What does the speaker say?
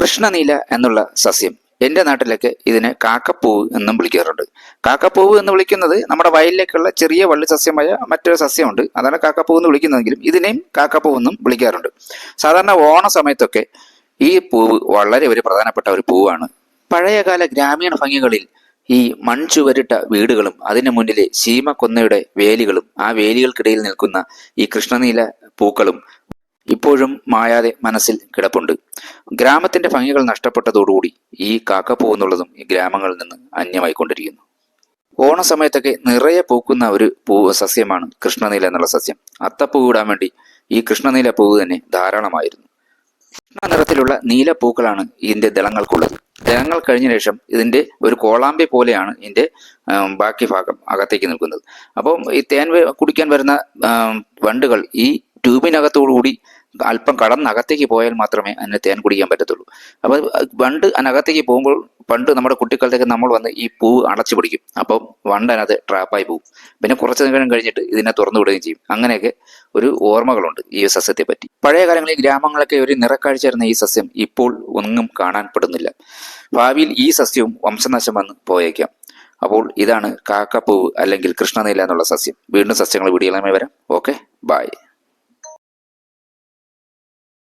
കൃഷ്ണനീല എന്നുള്ള സസ്യം. എന്റെ നാട്ടിലൊക്കെ ഇതിനെ കാക്കപ്പൂവ് എന്നും വിളിക്കാറുണ്ട്. കാക്കപ്പൂവ് എന്ന് വിളിക്കുന്നത് നമ്മുടെ വയലിലേക്കുള്ള ചെറിയ വള്ളി സസ്യമായ മറ്റൊരു സസ്യമുണ്ട്. അതാണ് കാക്കപ്പൂവ് എന്ന് വിളിക്കുന്നതെങ്കിലും ഇതിനെയും കാക്കപ്പൂവ് എന്നും വിളിക്കാറുണ്ട്. സാധാരണ ഓണ സമയത്തൊക്കെ ഈ പൂവ് വളരെ ഒരു പ്രധാനപ്പെട്ട ഒരു പൂവാണ്. പഴയകാല ഗ്രാമീണ ഭംഗികളിൽ ഈ മൺചുവരിട്ട വീടുകളും അതിന് മുന്നിലെ ശീമക്കൊന്നയുടെ വേലികളും ആ വേലികൾക്കിടയിൽ നിൽക്കുന്ന ഈ കൃഷ്ണനീല പൂക്കളും ഇപ്പോഴും മായാതെ മനസ്സിൽ കിടപ്പുണ്ട്. ഗ്രാമത്തിന്റെ ഭംഗികൾ നഷ്ടപ്പെട്ടതോടുകൂടി ഈ കാക്കപ്പൂ എന്നുള്ളതും ഈ ഗ്രാമങ്ങളിൽ നിന്ന് അന്യമായിക്കൊണ്ടിരിക്കുന്നു. ഓണസമയത്തൊക്കെ നിറയെ പൂക്കുന്ന ഒരു പൂ സസ്യമാണ് കൃഷ്ണനീല എന്നുള്ള സസ്യം. അത്തപ്പൂ ഇടാൻ വേണ്ടി ഈ കൃഷ്ണനീല പൂവ് തന്നെ ധാരാളമായിരുന്നു. കൃഷ്ണ നിറത്തിലുള്ള നീല പൂക്കളാണ് ഇതിന്റെ ദളങ്ങൾക്കുള്ളത്. ദളങ്ങൾ കഴിഞ്ഞ ശേഷം ഇതിന്റെ ഒരു കോളാമ്പി പോലെയാണ് ഇതിന്റെ ബാക്കി ഭാഗം അകത്തേക്ക് നിൽക്കുന്നത്. അപ്പം ഈ തേൻ കുടിക്കാൻ വരുന്ന വണ്ടുകൾ ഈ ട്യൂബിനകത്തോടുകൂടി അല്പം കടന്നകത്തേക്ക് പോയാൽ മാത്രമേ അതിന് തേൻ കുടിക്കാൻ പറ്റത്തുള്ളൂ. അപ്പോൾ വണ്ട് അതിനകത്തേക്ക് പോകുമ്പോൾ പണ്ട് നമ്മുടെ കുട്ടിക്കാലത്തേക്ക് നമ്മൾ വന്ന് ഈ പൂവ് അടച്ചു പിടിക്കും. അപ്പം വണ്ട് അതിനകത്ത് ട്രാപ്പായി പോകും. പിന്നെ കുറച്ച് നേരം കഴിഞ്ഞിട്ട് ഇതിനെ തുറന്നു വിടുകയും ചെയ്യും. അങ്ങനെയൊക്കെ ഒരു ഓർമ്മകളുണ്ട് ഈ സസ്യത്തെ പറ്റി. പഴയ കാലങ്ങളിൽ ഗ്രാമങ്ങളൊക്കെ ഒരു നിറക്കാഴ്ചയായിരുന്ന ഈ സസ്യം ഇപ്പോൾ ഒന്നും കാണാൻ കാണാൻപ്പെടുന്നില്ല ഭാവിയിൽ ഈ സസ്യവും വംശനാശം വന്ന് പോയേക്കാം. അപ്പോൾ ഇതാണ് കാക്കപ്പൂവ് അല്ലെങ്കിൽ കൃഷ്ണനീല എന്നുള്ള സസ്യം. വീണ്ടും സസ്യങ്ങൾ വീഡിയോകളുമായി വരാം. Okay bye